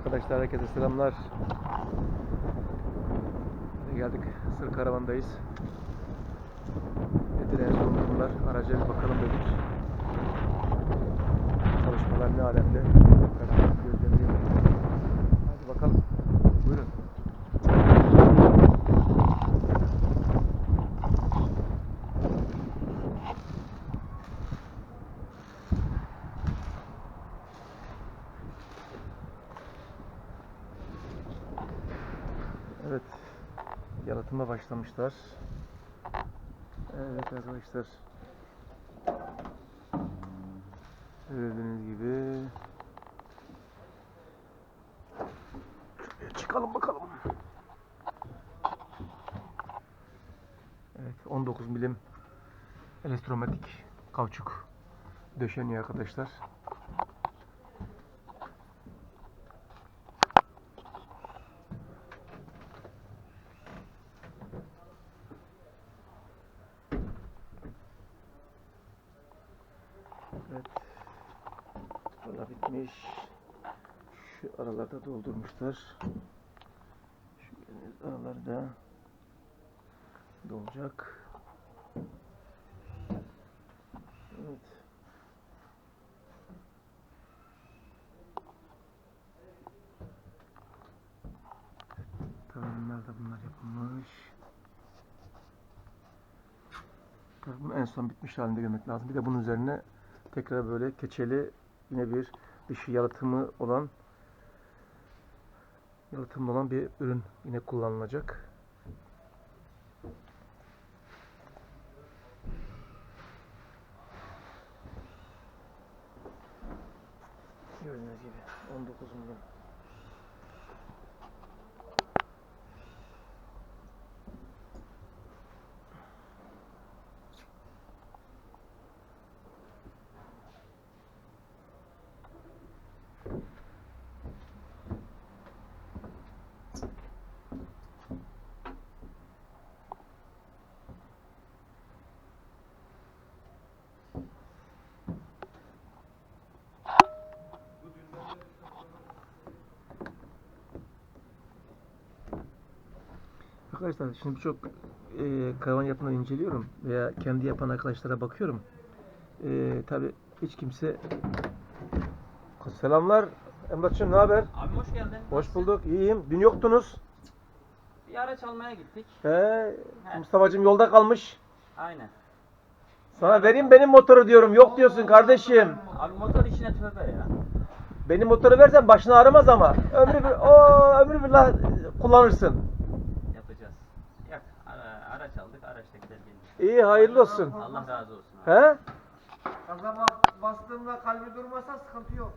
arkadaşlar, herkese selamlar. Geldik, Sır Karavan'dayız. Nedir en son durumlar? Araca bir bakalım dedik. Çalışmalar ne alemde? Hadi bakalım. Buyurun. Evet. Yalıtıma başlamışlar. Evet arkadaşlar. Gördüğünüz gibi. Şuraya çıkalım bakalım. Evet 19 milim elektromatik kauçuk döşeniyor arkadaşlar. Evet. Bitmiş. Şu aralarda doldurmuşlar. Şu aralarda dolacak. Evet. Tavanlar da bunlar yapılmış. Bunu en son bitmiş halinde görmek lazım. Bir de bunun üzerine tekrar böyle keçeli yine bir dışı yalıtımı olan yalıtımlı olan bir ürün yine kullanılacak. Gördüğünüz gibi 19 milyon. Arkadaşlar şimdi birçok e, karavan yapanları inceliyorum veya kendi yapan arkadaşlara bakıyorum. E, Tabi hiç kimse Selamlar Emrah'cığım ne haber? Abi hoş geldin. Hoş bulduk. İyiyim. Dün yoktunuz. Bir araç almaya gittik. He, Mustafa'cığım yolda kalmış. Aynen. Sana vereyim benim motoru diyorum. Yok diyorsun kardeşim. Abi motor işine tövbe ya. Benim motoru versen başını ağrımaz ama. Ömrü bir, o ömrü billah kullanırsın. Yapacağız. Yak. Ara, araç aldık. Araçta gider gelir. İyi hayırlı olsun. Allah razı olsun. He? Gaza bas- bastığımda kalbi durmasa sıkıntı yok.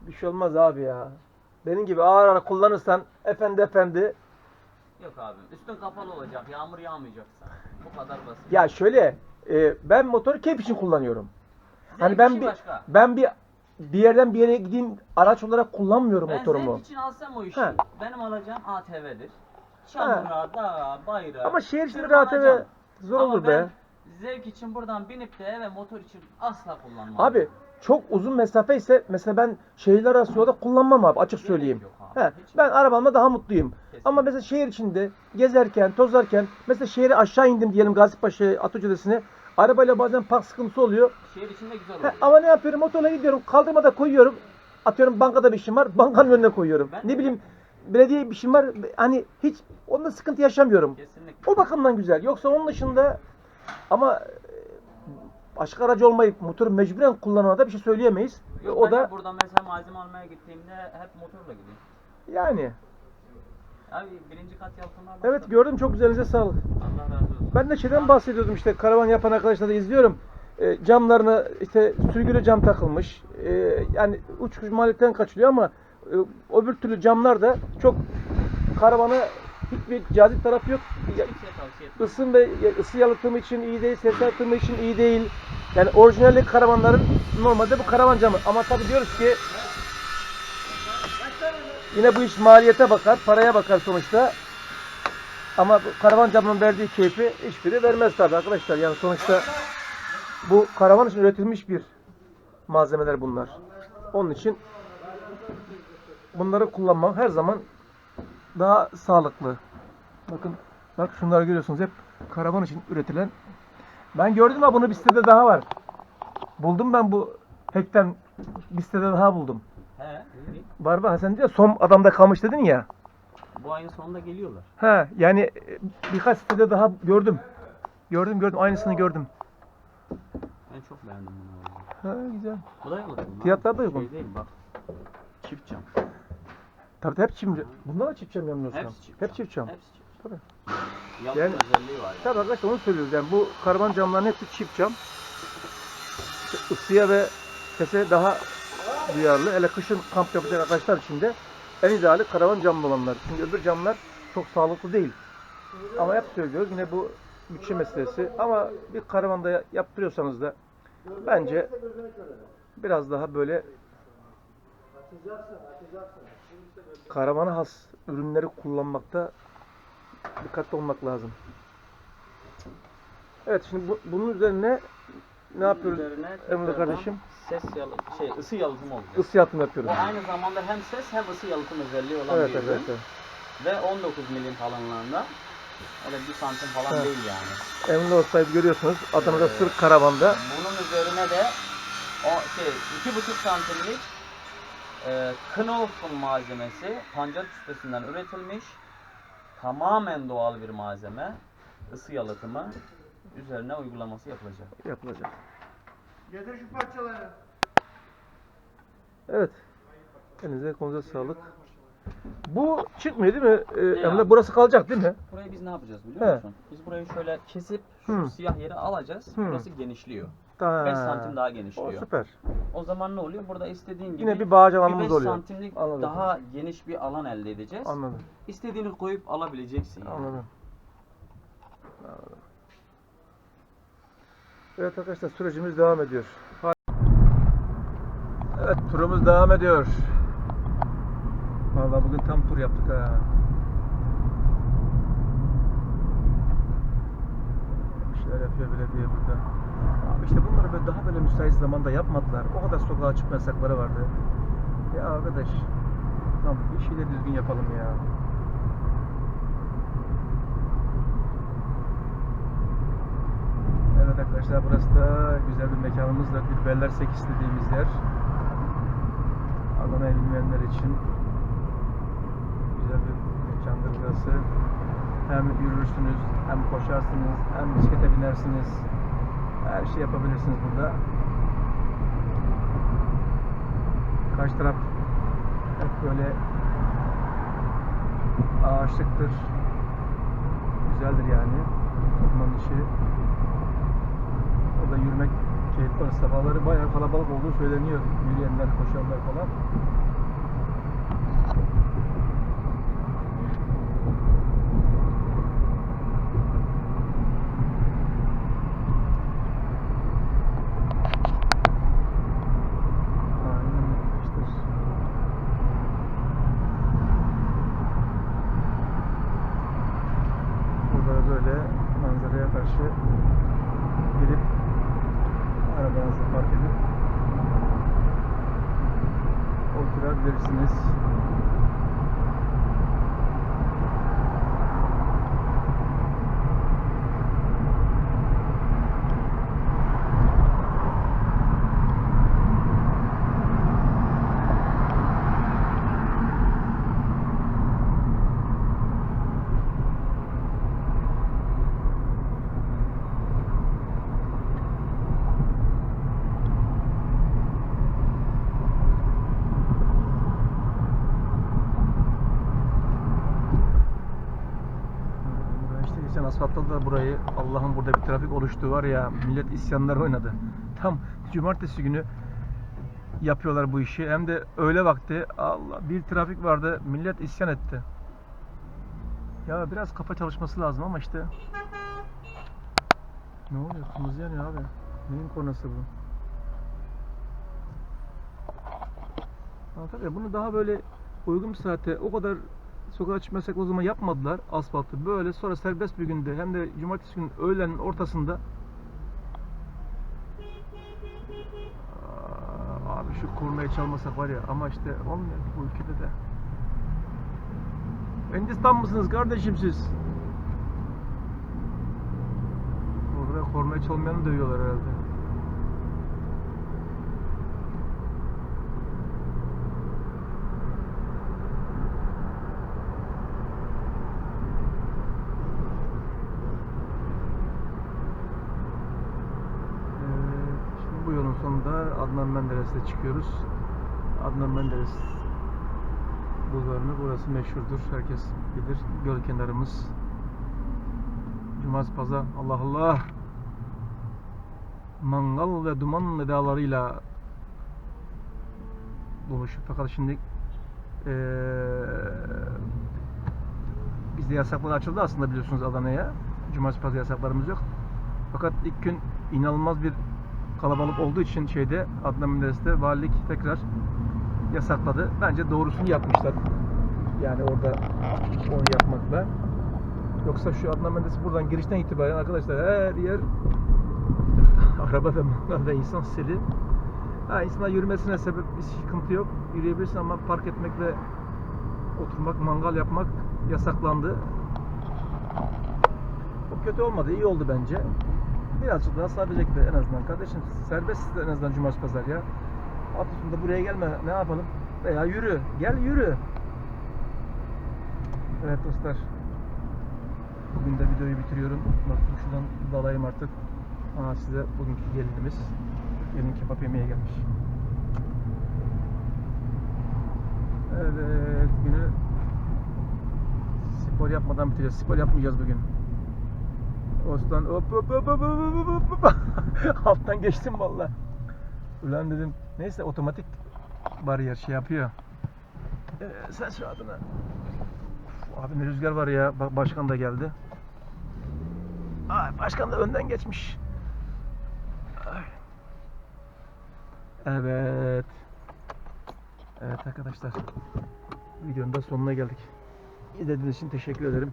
Bir şey olmaz abi ya. Benim gibi ağır ağır kullanırsan efendi efendi. Yok abi. Üstün kapalı olacak. Yağmur yağmayacaksa. Bu kadar basit. Ya şöyle e, ben motoru keyif için kullanıyorum. Hani ben Zevk bir başka. ben bir bir yerden bir yere gideyim araç olarak kullanmıyorum Ben motorumu. zevk için alsam o işi. He. Benim alacağım ATV'dir. Çamura, dağa, bayrağı. Ama şehir içinde alacağım. Zor Ama olur ben be. zevk için buradan binip de eve motor için asla kullanmam. Abi çok uzun mesafe ise mesela ben şehirler arası yolda kullanmam abi açık Gerek söyleyeyim. yok abi, He, hiç ben arabamla daha mutluyum. Kesinlikle. Ama mesela şehir içinde gezerken, tozarken mesela şehre aşağı indim diyelim Gazipaşa Atı Caddesi'ne. Arabayla bazen park sıkıntısı oluyor. Şehir içinde güzel He, oluyor. ama ne yapıyorum? Motorla gidiyorum. Kaldırmada koyuyorum. Atıyorum bankada bir işim var. Bankanın önüne koyuyorum. Ben ne bileyim belediye bir işim var. Hani hiç onda sıkıntı yaşamıyorum. Kesinlikle. O bakımdan güzel. Yoksa onun dışında ama e, başka aracı olmayıp motoru mecburen kullanana da bir şey söyleyemeyiz. Yok, o da buradan mesela malzeme almaya gittiğimde hep motorla gidiyorum. yani. Abi birinci kat yalıtımlar Evet gördüm çok güzelinize sağlık. Allah razı olsun. Ben de şeyden bahsediyordum işte karavan yapan arkadaşlar da izliyorum. E, camlarına işte sürgülü cam takılmış. E, yani uç maliyetten kaçılıyor ama öbür türlü camlar da çok karavana hiçbir cazip tarafı yok. Etmem. ısın ve ısı yalıtımı için iyi değil, ses yalıtımı için iyi değil. Yani orijinalli karavanların normalde bu karavan camı. Ama tabii diyoruz ki yine bu iş maliyete bakar, paraya bakar sonuçta. Ama karavan camının verdiği keyfi hiçbiri vermez tabii arkadaşlar. Yani sonuçta bu karavan için üretilmiş bir malzemeler bunlar. Onun için bunları kullanmak her zaman daha sağlıklı. Bakın bak şunları görüyorsunuz hep karavan için üretilen. Ben gördüm ha bunu bir sitede daha var. Buldum ben bu hekten bir sitede daha buldum. He. Var var sen diyor son adamda kalmış dedin ya. Bu ayın sonunda geliyorlar. Ha yani e, birkaç sitede daha gördüm. Gördüm gördüm aynısını gördüm. Ben çok beğendim bunu. Ha güzel. Bu da yalıtım. lan. Fiyatlar da uygun. Şey değil bak. Çift cam. Tabii hep çimci. Bunlar da çift çam yanılmıyorsam. Hepsi çift Hep çift çam. Hepsi çift. Tabii. Yalıtım Yani- özelliği var. Tabii arkadaşlar onu söylüyoruz. Yani bu karavan camların hepsi çift cam. İşte ısıya ve sese daha duyarlı. Hele kışın kamp yapacak arkadaşlar için de en ideali karavan camlı olanlar. Çünkü öbür camlar çok sağlıklı değil. Ama hep söylüyoruz yine bu bütçe meselesi. Ama bir karavanda ya- yaptırıyorsanız da bence biraz daha böyle karavana has ürünleri kullanmakta dikkatli olmak lazım. Evet şimdi bu, bunun üzerine ne yapıyoruz Emre kardeşim? Ses yalıtım, şey ısı yalıtımı olacak. Isı yalıtım yapıyoruz. Bu aynı zamanda hem ses hem ısı yalıtım özelliği olan Evet bir evet ürün. evet. Ve 19 milim kalınlığında. Öyle bir santim falan Evet. değil yani. Emre olsaydı görüyorsunuz Adana'da Ee, sırf karavanda Bunun üzerine de o şey 2,5 santimlik e, malzemesi pancar küspesinden üretilmiş. Tamamen doğal bir malzeme. ısı yalıtımı üzerine uygulaması yapılacak. yapılacak. Getir şu parçaları. Evet. Elinize kolunuza sağlık. Bu çıkmıyor değil mi? Ee, Ne Emre abi? burası kalacak değil mi? Burayı biz ne yapacağız biliyor He. musun? Biz burayı şöyle kesip şu Hı. siyah yeri alacağız. Hı. Burası genişliyor. Ta- 5 santim daha O genişliyor. süper. O zaman ne oluyor? Burada istediğin gibi Yine bir bağcı alanımız 5 oluyor. santimlik Anladım. daha geniş bir alan elde edeceğiz. Anladım. İstediğini koyup alabileceksin. Yani. Anladım. Anladım. Evet arkadaşlar sürecimiz devam ediyor. Evet turumuz devam ediyor. Vallahi bugün tam tur yaptık ha. Bir şeyler yapıyor belediye burada. Abi işte bunları böyle daha böyle müsait zamanda yapmadılar. O kadar sokağa çıkma yasakları vardı. Ya arkadaş, tamam bir şeyleri düzgün yapalım ya. Evet arkadaşlar burası da güzel bir mekanımızdır. Bir Beller 8 dediğimiz yer. Adana'yı bilmeyenler için güzel bir mekandır burası. Hem yürürsünüz, hem koşarsınız, hem bisiklete binersiniz. Her şey yapabilirsiniz burada. Karşı taraf hep böyle ağaçlıktır. Güzeldir yani. Orman işi. Orada yürümek keyifli. Sabahları bayağı kalabalık olduğu söyleniyor. Yürüyenler, koşanlar falan. Aynen arkadaşlar. Burada böyle manzaraya karşı gidip arabanızı park edip oturabilirsiniz. Asfaltladılar burayı. Allah'ım burada bir trafik oluştu var ya. Millet isyanlar oynadı. Tam cumartesi günü yapıyorlar bu işi. Hem de öğle vakti. Allah bir trafik vardı. Millet isyan etti. Ya biraz kafa çalışması lazım ama işte. Ne oluyor? Kırmızı yanıyor abi. Neyin kornası bu? Tabii bunu daha böyle uygun bir saate o kadar sokağa çıkmasak o zaman yapmadılar asfaltı. Böyle sonra serbest bir günde hem de cumartesi günü öğlenin ortasında abi şu kornayı çalmasak var ya ama işte olmuyor bu ülkede de. Hindistan mısınız kardeşim siz? Orada kornayı çalmayanı dövüyorlar herhalde. Evet, şimdi bu yolun sonunda Adnan Menderes'e çıkıyoruz. Adnan Menderes bulvarını burası meşhurdur. Herkes bilir. Göl kenarımız. Cumartesi pazar. Allah Allah. Mangal ve duman nedalarıyla buluşup fakat şimdi eee bizde yasaklar açıldı aslında biliyorsunuz Adana'ya. Cumartesi pazar yasaklarımız yok. Fakat ilk gün inanılmaz bir kalabalık olduğu için şeyde Adnan Menderes'te valilik tekrar yasakladı. Bence doğrusunu yapmışlar. Yani orada onu yapmakla. Yoksa şu Adnan Menderes buradan girişten itibaren arkadaşlar her yer araba ve ve insan seli. Ha, insanlar yürümesine sebep bir sıkıntı yok. Yürüyebilirsin ama park etmek ve oturmak, mangal yapmak yasaklandı. O kötü olmadı, iyi oldu bence. Birazcık daha sabredecek de en azından kardeşim. Serbest en azından cumartesi pazar ya. Hafta sonunda buraya gelme ne yapalım? Veya yürü. Gel yürü. Evet dostlar. Bugün de videoyu bitiriyorum. Bak şuradan dalayım artık. Aa size bugünkü gelinimiz. Gelin kebap yemeye gelmiş. Evet günü spor yapmadan bitireceğiz. Spor yapmayacağız bugün. Osman hop hop hop hop hop hop hop. Alttan geçtim valla. Ulan dedim. Neyse otomatik bariyer şey yapıyor. Ee, sen şu adına. Abi ne rüzgar var ya. Bak başkan da geldi. Ay, başkan da önden geçmiş. Ay. Evet. Evet arkadaşlar. Videonun da sonuna geldik. İzlediğiniz için teşekkür ederim.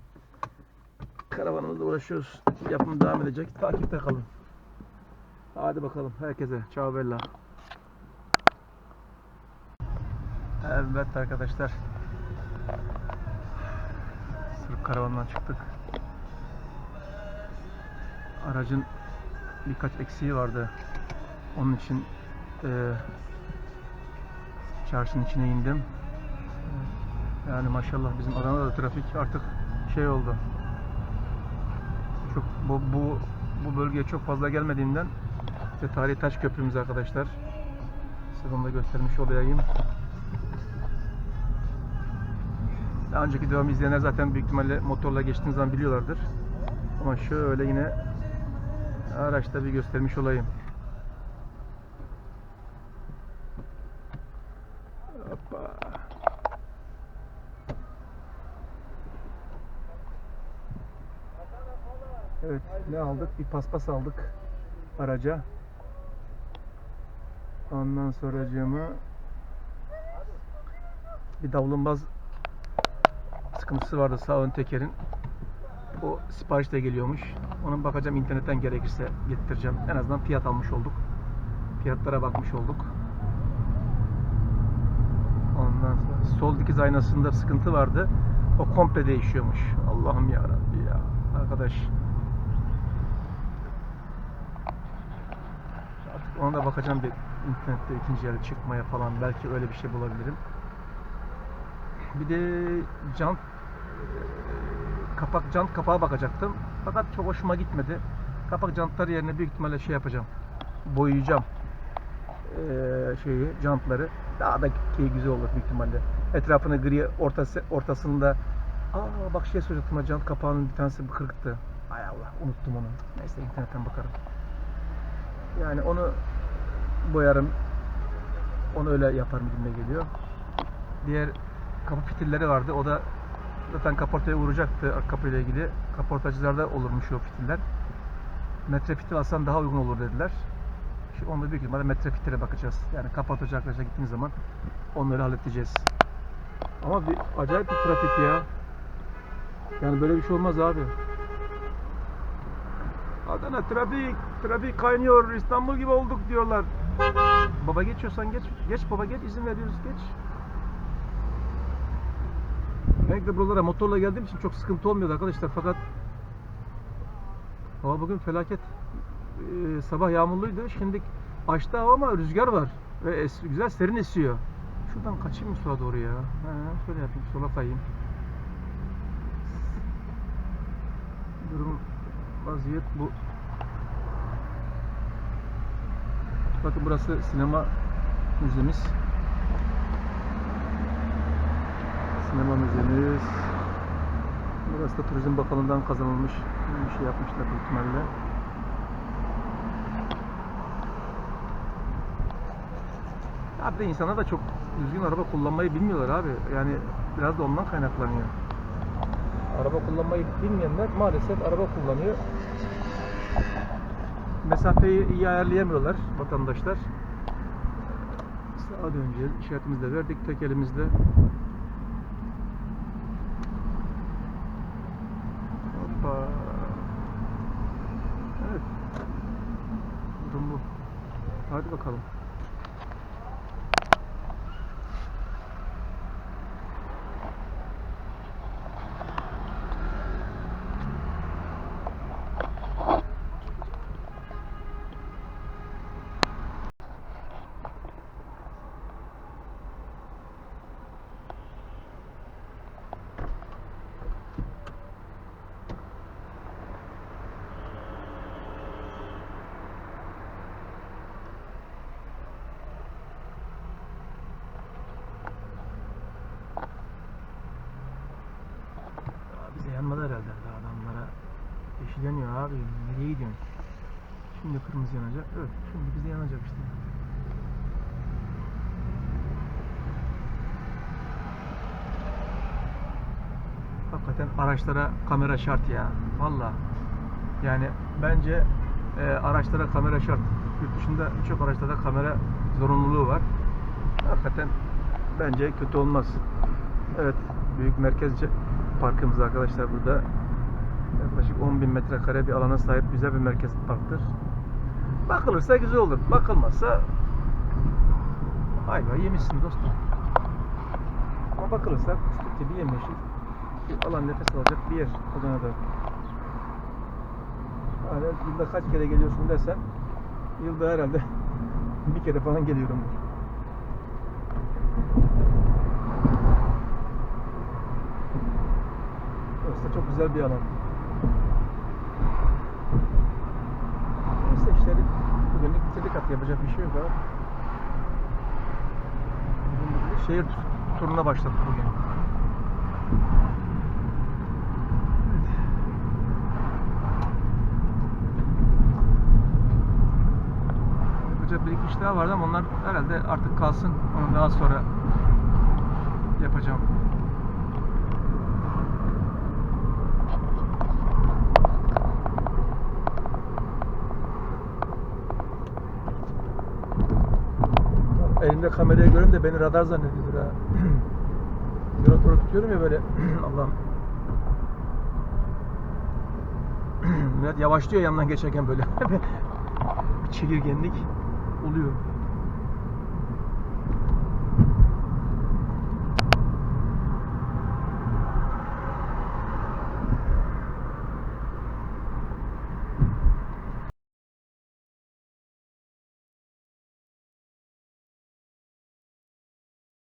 Karavanımızla uğraşıyoruz. Yapım devam edecek. Takipte kalın. Hadi bakalım herkese. Ciao bella. Evet arkadaşlar. Sırf karavandan çıktık. Aracın birkaç eksiği vardı. Onun için eee çarşının içine indim. Yani maşallah bizim Adana'da da trafik artık şey oldu. Çok bu bu bu bölgeye çok fazla gelmediğinden işte tarihi taş köprümüz arkadaşlar. Size onu da göstermiş olayım. Daha önceki devamı izleyenler zaten büyük ihtimalle motorla geçtiğiniz zaman biliyorlardır. Ama şöyle yine araçta bir göstermiş olayım. Hoppa. Evet, ne aldık? Bir paspas aldık araca. Ondan sonracığıma bir davlumbaz sıkıntısı vardı sağ ön tekerin. O sipariş de geliyormuş. Onun bakacağım internetten gerekirse getireceğim. En azından fiyat almış olduk. Fiyatlara bakmış olduk. Ondan sonra sol dikiz aynasında sıkıntı vardı. O komple değişiyormuş. Allah'ım ya Rabbi ya. Arkadaş Artık ona da bakacağım bir internette ikinci yarı çıkmaya falan belki öyle bir şey bulabilirim. Bir de jant eee, kapak jant kapağa bakacaktım. Fakat çok hoşuma gitmedi. Kapak jantları yerine büyük ihtimalle şey yapacağım. Boyayacağım. Eee, şeyi jantları. Daha da key güzel olur büyük ihtimalle. Etrafını gri ortası ortasında Aa bak şey soracaktım jant kapağının bir tanesi kırıktı. Hay Allah unuttum onu. Neyse internetten bakarım. Yani onu boyarım. Onu öyle yaparım gibime geliyor. Diğer kapı fitilleri vardı. O da zaten kaportaya vuracaktı kapıyla ilgili. Kaportacılarda olurmuş o fitiller. Metre fitil alsan daha uygun olur dediler. Şimdi onda büyük ihtimalle metre fitile bakacağız. Yani kaportacı arkadaşa gittiğimiz zaman onları halledeceğiz. Ama bir acayip bir trafik ya. Yani böyle bir şey olmaz abi. Adana trafik, trafik kaynıyor, İstanbul gibi olduk diyorlar. Baba geçiyorsan geç. Geç baba geç izin veriyoruz geç. Ben de buralara motorla geldiğim için çok sıkıntı olmuyordu arkadaşlar fakat hava bugün felaket. Ee, sabah yağmurluydu. Şimdi açtı hava ama rüzgar var ve es- güzel serin esiyor. Şuradan kaçayım mı sola doğru ya? He, şöyle yapayım sola kayayım. Durum vaziyet bu. Bakın burası sinema müzemiz. Sinema müzemiz. Burası da Turizm Bakanlığı'ndan kazanılmış bir şey yapmışlar büyük ihtimalle. Abi de insanlar da çok düzgün araba kullanmayı bilmiyorlar abi. Yani biraz da ondan kaynaklanıyor. Araba kullanmayı bilmeyenler maalesef araba kullanıyor. Mesafeyi iyi ayarlayamıyorlar vatandaşlar. Sağa döneceğiz. İşaretimizi de verdik tek elimizde. Hoppa. Evet. Durum bu. Hadi bakalım. Aa, bize yanmadı herhalde daha adamlara. Yeşil yanıyor abi. Nereye gidiyorsun? Şimdi kırmızı yanacak. Evet, şimdi bize yanacak işte. Hakikaten araçlara kamera şart ya. Valla. Yani bence e, araçlara kamera şart. Yurt dışında birçok araçlarda kamera zorunluluğu var. Hakikaten bence kötü olmaz. Evet, büyük merkez ce- parkımız arkadaşlar burada. Yaklaşık 10 bin metrekare bir alana sahip güzel bir merkez parktır. Bakılırsa güzel olur. Bakılmazsa ayva yemişsin dostum. Ama bakılırsa fıstık gibi bir alan nefes alacak bir yer Adana'da. Yani yılda kaç kere geliyorsun desen yılda herhalde bir kere falan geliyorum. Burası çok güzel bir alan. Neyse işleri bitirdik artık yapacak bir şey yok abi. Şehir tu- turuna başladık bugün. Yapacak bir iki iş daha vardı ama onlar herhalde artık kalsın. Onu daha sonra yapacağım. Elimde kamerayı görün de beni radar zannediyordur ha. Motoru tutuyorum ya böyle. Allah'ım. Millet yavaşlıyor yanından geçerken böyle. bir çekirgenlik oluyor.